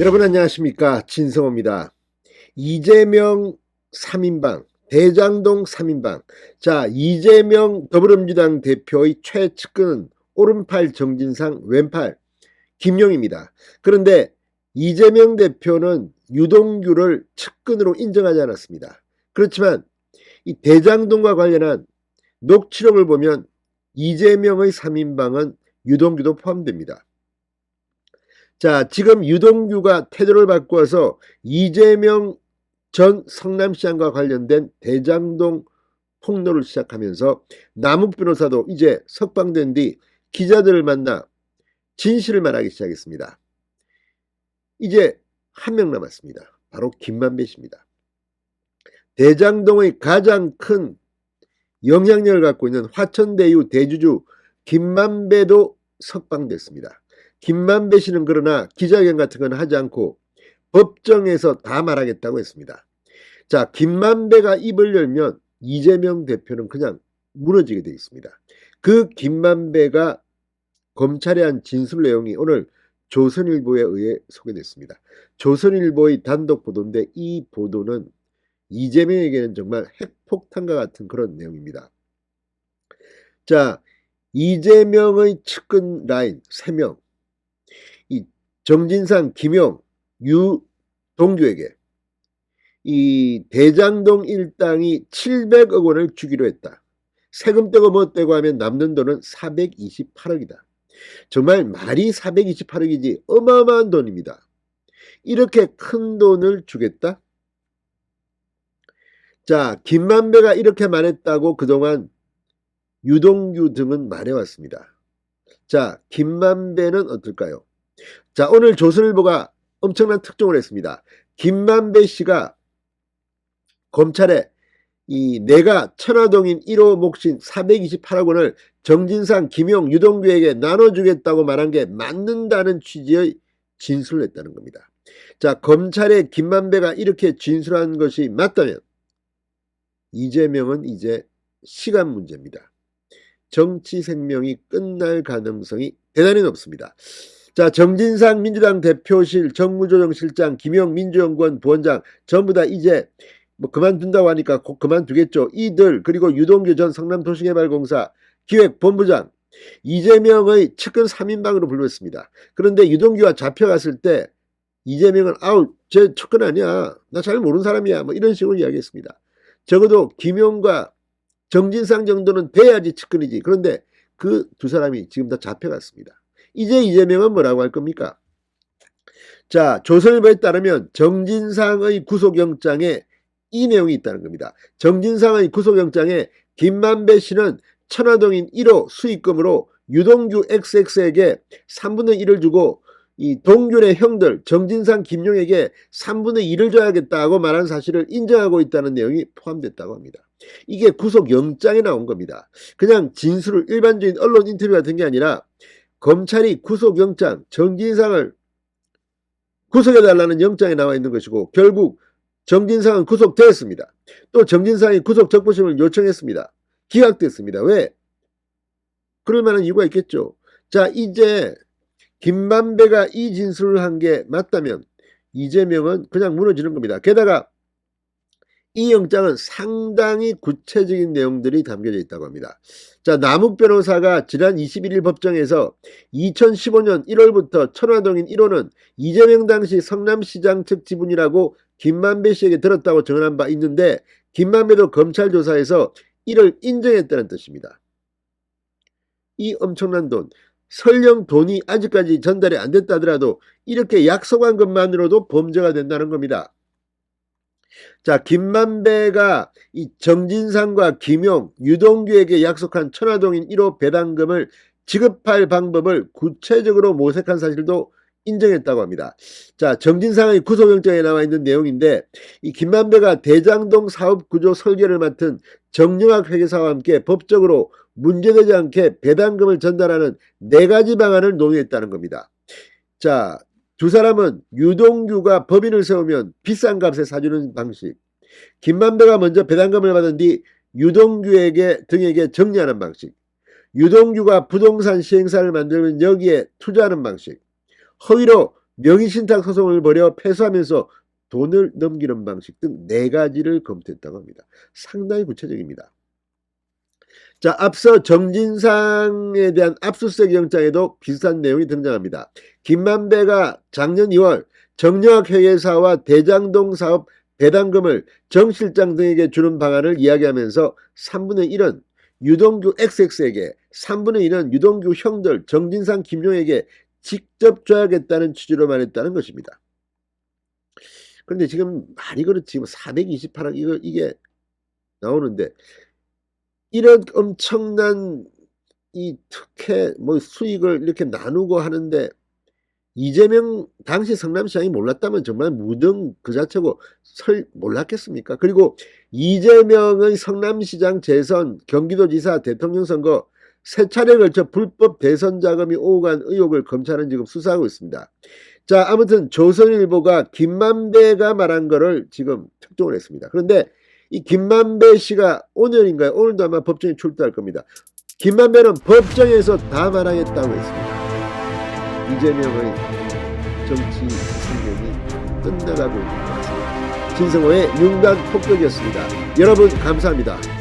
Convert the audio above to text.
여러분 안녕하십니까 진성호입니다. 이재명 3인방 대장동 3인방 자 이재명 더불어민주당 대표의 최측근은 오른팔 정진상 왼팔 김용입니다. 그런데 이재명 대표는 유동규를 측근으로 인정하지 않았습니다. 그렇지만 이 대장동과 관련한 녹취록을 보면 이재명의 3인방은 유동규도 포함됩니다. 자, 지금 유동규가 태도를 바꾸어서 이재명 전 성남시장과 관련된 대장동 폭로를 시작하면서 남욱 변호사도 이제 석방된 뒤 기자들을 만나 진실을 말하기 시작했습니다. 이제 한 명 남았습니다. 바로 김만배 씨입니다. 대장동의 가장 큰 영향력을 갖고 있는 화천대유 대주주 김만배도 석방됐습니다. 김만배 씨는 그러나 기자회견 같은 건 하지 않고 법정에서 다 말하겠다고 했습니다. 자, 김만배가 입을 열면 이재명 대표는 그냥 무너지게 되어 있습니다. 그 김만배가 검찰에 한 진술 내용이 오늘 조선일보에 의해 소개됐습니다. 조선일보의 단독 보도인데 이 보도는 이재명에게는 정말 핵폭탄과 같은 그런 내용입니다. 자, 이재명의 측근 라인 3명, 이 정진상, 김용, 유동규에게 이 대장동 일당이 700억 원을 주기로 했다. 세금 떼고 뭐 떼고 하면 남는 돈은 428억이다. 정말 말이 428억이지 어마어마한 돈입니다. 이렇게 큰 돈을 주겠다? 자, 김만배가 이렇게 말했다고 그동안 유동규 등은 말해왔습니다. 자, 김만배는 어떨까요? 자, 오늘 조선일보가 엄청난 특종을 했습니다. 김만배 씨가 검찰에 이 내가 천화동인 1호 몫인 428억 원을 정진상, 김용, 유동규에게 나눠주겠다고 말한 게 맞는다는 취지의 진술을 했다는 겁니다. 자, 검찰에 김만배가 이렇게 진술한 것이 맞다면 이재명은 이제 시간 문제입니다. 정치 생명이 끝날 가능성이 대단히 높습니다. 자, 정진상 민주당 대표실 정무조정실장, 김영 민주연구원 부원장 전부 다 이제 뭐 그만둔다고 하니까 곧 그만두겠죠. 이들 그리고 유동규 전 성남도시개발공사 기획본부장 이재명의 측근 3인방으로 불렀습니다. 그런데 유동규가 잡혀갔을 때 이재명은 아우 제 측근 아니야. 나 잘 모르는 사람이야. 뭐 이런 식으로 이야기했습니다. 적어도 김용과 정진상 정도는 돼야지 측근이지. 그런데 그 두 사람이 지금 다 잡혀갔습니다. 이제 이재명은 뭐라고 할 겁니까? 자, 조선일보에 따르면 정진상의 구속영장에 이 내용이 있다는 겁니다. 정진상의 구속영장에 김만배 씨는 천화동인 1호 수익금으로 유동규 XX에게 3분의 1을 주고 이 동균의 형들 정진상 김용에게 3분의 1을 줘야겠다고 말한 사실을 인정하고 있다는 내용이 포함됐다고 합니다. 이게 구속영장에 나온 겁니다. 그냥 진술을 일반적인 언론 인터뷰 같은 게 아니라 검찰이 구속영장 정진상을 구속해달라는 영장에 나와 있는 것이고 결국 정진상은 구속되었습니다. 또 정진상이 구속 적부심을 요청했습니다. 기각됐습니다. 왜? 그럴 만한 이유가 있겠죠. 자 이제 김만배가 이 진술을 한 게 맞다면 이재명은 그냥 무너지는 겁니다. 게다가 이 영장은 상당히 구체적인 내용들이 담겨져 있다고 합니다. 자, 남욱 변호사가 지난 21일 법정에서 2015년 1월부터 천화동인 1호는 이재명 당시 성남시장 측 지분이라고 김만배 씨에게 들었다고 증언한 바 있는데 김만배도 검찰 조사에서 이를 인정했다는 뜻입니다. 이 엄청난 돈, 설령 돈이 아직까지 전달이 안 됐다 하더라도 이렇게 약속한 것만으로도 범죄가 된다는 겁니다. 자, 김만배가 이 정진상과 김용, 유동규에게 약속한 천화동인 1호 배당금을 지급할 방법을 구체적으로 모색한 사실도 인정했다고 합니다. 자, 정진상의 구속영장에 나와 있는 내용인데 이 김만배가 대장동 사업 구조 설계를 맡은 정영학 회계사와 함께 법적으로 문제되지 않게 배당금을 전달하는 네 가지 방안을 논의했다는 겁니다. 자, 두 사람은 유동규가 법인을 세우면 비싼 값에 사주는 방식, 김만배가 먼저 배당금을 받은 뒤 유동규에게 등에게 정리하는 방식, 유동규가 부동산 시행사를 만들면 여기에 투자하는 방식, 허위로 명의신탁 소송을 벌여 패소하면서 돈을 넘기는 방식 등 네 가지를 검토했다고 합니다. 상당히 구체적입니다. 자, 앞서 정진상에 대한 압수수색 영장에도 비슷한 내용이 등장합니다. 김만배가 작년 2월 정력회계사와 대장동 사업 배당금을 정 실장 등에게 주는 방안을 이야기하면서 3분의 1은 유동규 XX에게 3분의 1은 유동규 형들 정진상 김용에게 직접 줘야겠다는 취지로 말했다는 것입니다. 그런데 지금 말이 그렇지 428억 이거 이게 나오는데 이런 엄청난 이 특혜 뭐 수익을 이렇게 나누고 하는데 이재명 당시 성남시장이 몰랐다면 정말 무등 그 자체고 설 몰랐겠습니까? 그리고 이재명의 성남시장 재선, 경기도지사, 대통령 선거 세 차례에 걸쳐 불법 대선 자금이 오고 간 의혹을 검찰은 지금 수사하고 있습니다. 자, 아무튼 조선일보가 김만배가 말한 거를 지금 특종을 했습니다. 그런데 이 김만배 씨가 오늘인가요? 오늘도 아마 법정에 출두할 겁니다. 김만배는 법정에서 다 말하겠다고 했습니다. 이재명의 정치 생명이 끝나가고 같습니다. 진성호의 융단 폭격이었습니다. 여러분 감사합니다.